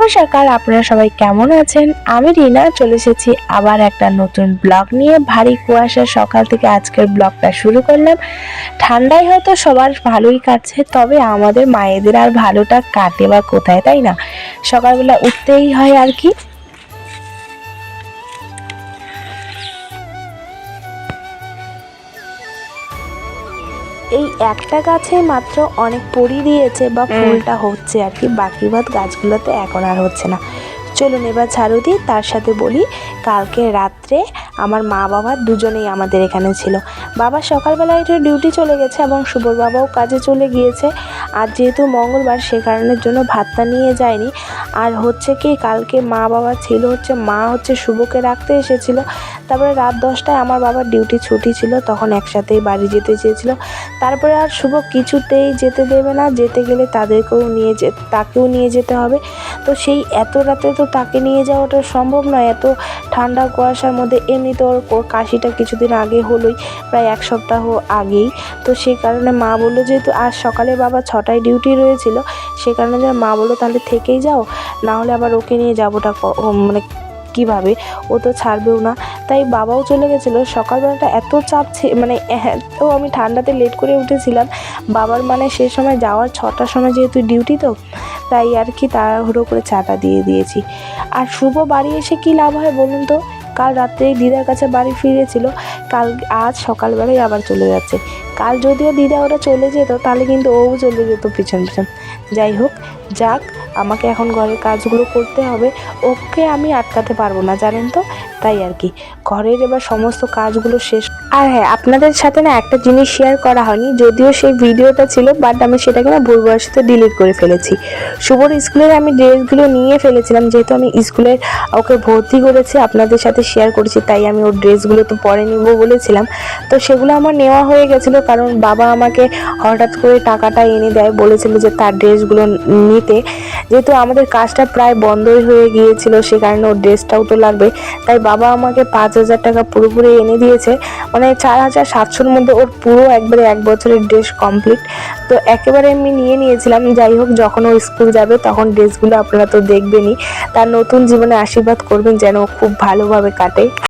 শুভ সকাল, আপনারা সবাই কেমন আছেন? আমি রিনা, চলে এসেছি আবার একটা নতুন ব্লগ নিয়ে। ভারী কুয়াশার সকাল থেকে আজকের ব্লগটা শুরু করলাম। ঠান্ডায় হয়তো সবার ভালোই কাটছে, তবে আমাদের মায়েদের আর ভালোটা কাটে বা কোথায়, তাই না? সকালবেলা উঠতেই হয় আর কি। এই একটা গাছে মাত্র অনেক পরি দিয়েছে বা ফুলটা হচ্ছে আর কি বাকি বাদ গাছগুলোতে এখন আর হচ্ছে না। চলুন এবার ছাড়ু দিই তার সাথে বলি কালকে রাত্রে আমার মা বাবা দুজনেই আমাদের এখানে ছিল। বাবা সকালবেলায় একটু ডিউটি চলে গেছে এবং শুভর বাবাও কাজে চলে গিয়েছে। আর যেহেতু মঙ্গলবার সে কারণের জন্য ভাতটা নিয়ে যায়নি। আর হচ্ছে কি কালকে মা বাবা ছিল হচ্ছে মা হচ্ছে শুভকে রাখতে এসেছিল। তারপরে রাত দশটায় আমার বাবার ডিউটি ছুটি ছিল, তখন একসাথেই বাড়ি যেতে চেয়েছিল। তারপরে আর শুভ কিছুতেই যেতে দেবে না, যেতে গেলে তাদেরকেও নিয়ে যে, তাকেও নিয়ে যেতে হবে। তো সেই এত রাতে তো তাকে নিয়ে যাওয়াটা সম্ভব নয়, এত ঠান্ডা কুয়াশার মধ্যে এমনিতে ওর ওর কাশিটা কিছুদিন আগে হলোই, প্রায় এক সপ্তাহ আগেই। তো সেই কারণে মা বলল, যেহেতু আজ সকালে বাবা ছটায় ডিউটি রয়েছিল, সে কারণে যে মা বলল, তাহলে থেকেই যাও, না হলে আবার ওকে নিয়ে যাবোটা মানে কীভাবে? ও তো ছাড়বেও না। তাই বাবাও চলে গেছিল। সকালবেলাটা এত চাপ মানে তো আমি ঠান্ডাতে লেট করে উঠেছিলাম। বাবার মানে সে সময় যাওয়ার ছটার সময় যেহেতু ডিউটি তো, তাই আর কি তাড়াহুড়ো করে চাটা দিয়ে দিয়েছি। আর শুভ বাড়ি এসে কি লাভ হয় বলুন তো? কাল রাত্রে দিদার কাছে বাড়ি ফিরেছিল। কাল, আজ সকালবেলায় আবার চলে যাচ্ছে। কাল যদিও দিদা ওরা চলে যেত, তাহলে কিন্তু ও চলে যেত পিছন পিছন। যাই হোক, যাক, আমাকে এখন ঘরের কাজগুলো করতে হবে। ওকে আমি আটকাতে পারব না, জানেন তো? তাই আর কি। ঘরের এবার সমস্ত কাজগুলো শেষ আর হ্যাঁ আপনাদের সাথে না একটা জিনিস শেয়ার করা হয়নি, যদিও সেই ভিডিওটা ছিল বাট আমি সেটাকে না ভুলবশত ডিলিট করে ফেলেছি। শুভর স্কুলের আমি ড্রেসগুলো নিয়ে ফেলেছিলাম, যেহেতু আমি স্কুলের ওকে ভর্তি করেছি, আপনাদের সাথে শেয়ার করেছি, তাই আমি ওর ড্রেসগুলো তো পরে নিব বলেছিলাম। তো সেগুলো আমার নেওয়া হয়ে গেছিল, কারণ বাবা আমাকে হঠাৎ করে টাকাটা এনে দেয়, বলেছিল যে তার ড্রেসগুলো নিতে। যেহেতু আমাদের কাজটা প্রায় বন্ধই হয়ে গিয়েছিল, সে কারণে ওর ড্রেসটাও তো লাগবে। তাই বাবা আমাকে পাঁচ হাজার টাকা পুরোপুরি এনে দিয়েছে। মানে চার হাজার সাতশোর মধ্যে ওর পুরো একবারে এক বছরের ড্রেস কমপ্লিট। তো একেবারে আমি নিয়ে নিয়েছিলাম। যাই হোক, যখন ও স্কুল যাবে, তখন ড্রেসগুলো আপনারা তো দেখবেনই। তার নতুন জীবনে আশীর্বাদ করবেন যেন খুব ভালোভাবে কাটে।